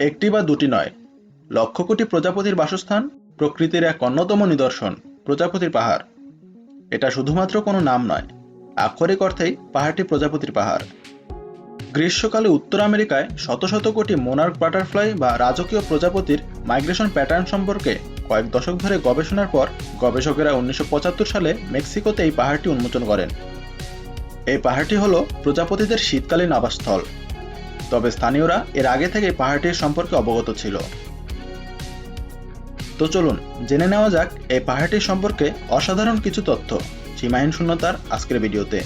একটি বা দুটি নয়। লক্ষ কোটি প্রজাপতির বাসস্থান, প্রকৃতির এক অন্যতম নিদর্শন, প্রজাপতির পাহাড়। এটা শুধুমাত্র কোনো নাম নয়, আক্ষরিক অর্থেই পাহাড়টি প্রজাপতির পাহাড়। গ্রীষ্মকালে উত্তর আমেরিকায় শত শত কোটি মোনার্ক বাটারফ্লাই বা রাজকীয় প্রজাপতির মাইগ্রেশন প্যাটার্ন সম্পর্কে কয়েক দশক ধরে গবেষণার পর গবেষকেরা উনিশশো পঁচাত্তর সালে মেক্সিকোতে এই পাহাড়টি উন্মোচন করেন। এই পাহাড়টি হল প্রজাপতিদের শীতকালীন আবাসস্থল। তবে স্থানীয়রা এর আগে থেকে পাহাড়টির সম্পর্কে অবগত ছিল। তো চলুন, জেনে নেওয়া যাক এই পাহাড়টির সম্পর্কে অসাধারণ কিছু তথ্য। সীমাহীন শূন্যতার আজকের ভিডিওতে।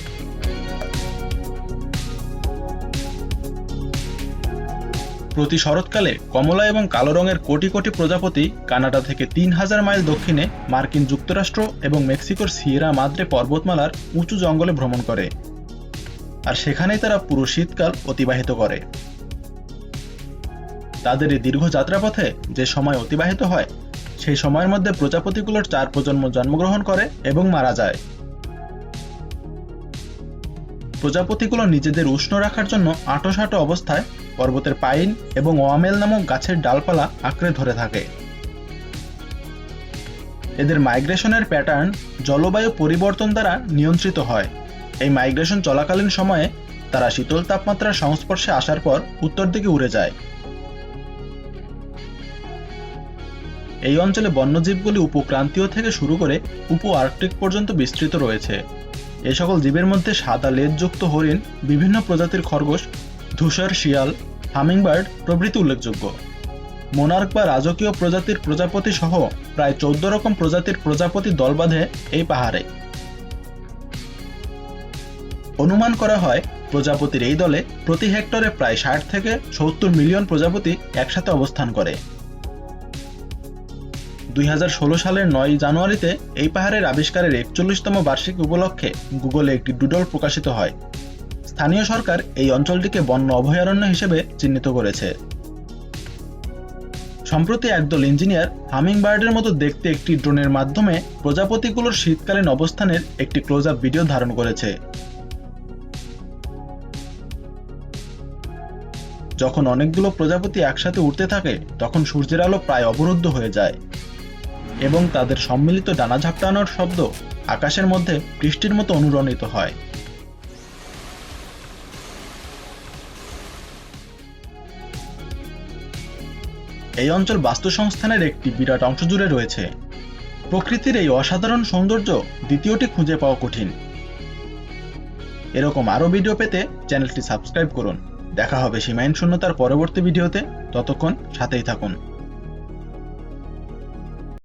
প্রতি শরৎকালে কমলা এবং কালো রঙের কোটি কোটি প্রজাপতি কানাডা থেকে তিন হাজার মাইল দক্ষিণে মার্কিন যুক্তরাষ্ট্র এবং মেক্সিকোর সিয়েরা মাদ্রে পর্বতমালার উঁচু জঙ্গলে ভ্রমণ করে। আর সেখানেই তারা পুরো শীতকাল অতিবাহিত করে। তাদের এই দীর্ঘ যাত্রাপথে যে সময় অতিবাহিত হয়, সেই সময়ের মধ্যে প্রজাপতিগুলোর চার প্রজন্ম জন্মগ্রহণ করে এবং মারা যায়। প্রজাপতিগুলো নিজেদের উষ্ণ রাখার জন্য আঁটোসাঁটো অবস্থায় পর্বতের পাইন এবং ওয়ামেল নামক গাছের ডালপালা আঁকড়ে ধরে থাকে। এদের মাইগ্রেশনের প্যাটার্ন জলবায়ু পরিবর্তন দ্বারা নিয়ন্ত্রিত হয়। এই মাইগ্রেশন চলাকালীন সময়ে তারা শীতল তাপমাত্রার সংস্পর্শে আসার পর উত্তর দিকে উড়ে যায়। এই অঞ্চলে বন্যজীবগুলি উপক্রান্তীয় থেকে শুরু করে উপ আর্কটিক পর্যন্ত বিস্তৃত রয়েছে। এ সকল জীবের মধ্যে সাদা লেজযুক্ত হরিণ, বিভিন্ন প্রজাতির খরগোশ, ধূসর শিয়াল, হামিংবার্ড প্রভৃতি উল্লেখযোগ্য। মোনার্ক বা রাজকীয় প্রজাতির প্রজাপতি সহ প্রায় চৌদ্দ রকম প্রজাতির প্রজাপতি দল বাঁধে এই পাহাড়ে। অনুমান করা হয়, প্রজাপতির এই দলে প্রতি হেক্টরে প্রায় ষাট থেকে সত্তর মিলিয়ন প্রজাপতি একসাথে অবস্থান করে। দুই হাজার ষোলো সালের নয় জানুয়ারিতে এই পাহাড়ের আবিষ্কারের একচল্লিশতম বার্ষিক উপলক্ষে গুগলে একটি ডুডল প্রকাশিত হয়। স্থানীয় সরকার এই অঞ্চলটিকে বন্য অভয়ারণ্য হিসেবে চিহ্নিত করেছে। সম্প্রতি একদল ইঞ্জিনিয়ার হামিং বার্ডের মতো দেখতে একটি ড্রোনের মাধ্যমে প্রজাপতিগুলোর শীতকালীন অবস্থানের একটি ক্লোজ আপ ভিডিও ধারণ করেছে। যখন অনেকগুলো প্রজাপতি একসাথে উঠতে থাকে, তখন সূর্যের আলো প্রায় অবরুদ্ধ হয়ে যায়। এবং তাদের সম্মিলিত ডানা ঝাপটানোর শব্দ আকাশের মধ্যে বৃষ্টির মতো অনুরণিত হয়। এই অঞ্চল বাস্তুসংস্থানের একটি বিরাট অংশ জুড়ে রয়েছে। প্রকৃতির এই অসাধারণ সৌন্দর্য দ্বিতীয়টি খুঁজে পাওয়া কঠিন। এরকম আরও ভিডিও পেতে চ্যানেলটি সাবস্ক্রাইব করুন। দেখা হবে সীমাহীন শূন্যতার পরবর্তী ভিডিওতে। ততক্ষণ সাথেই থাকুন।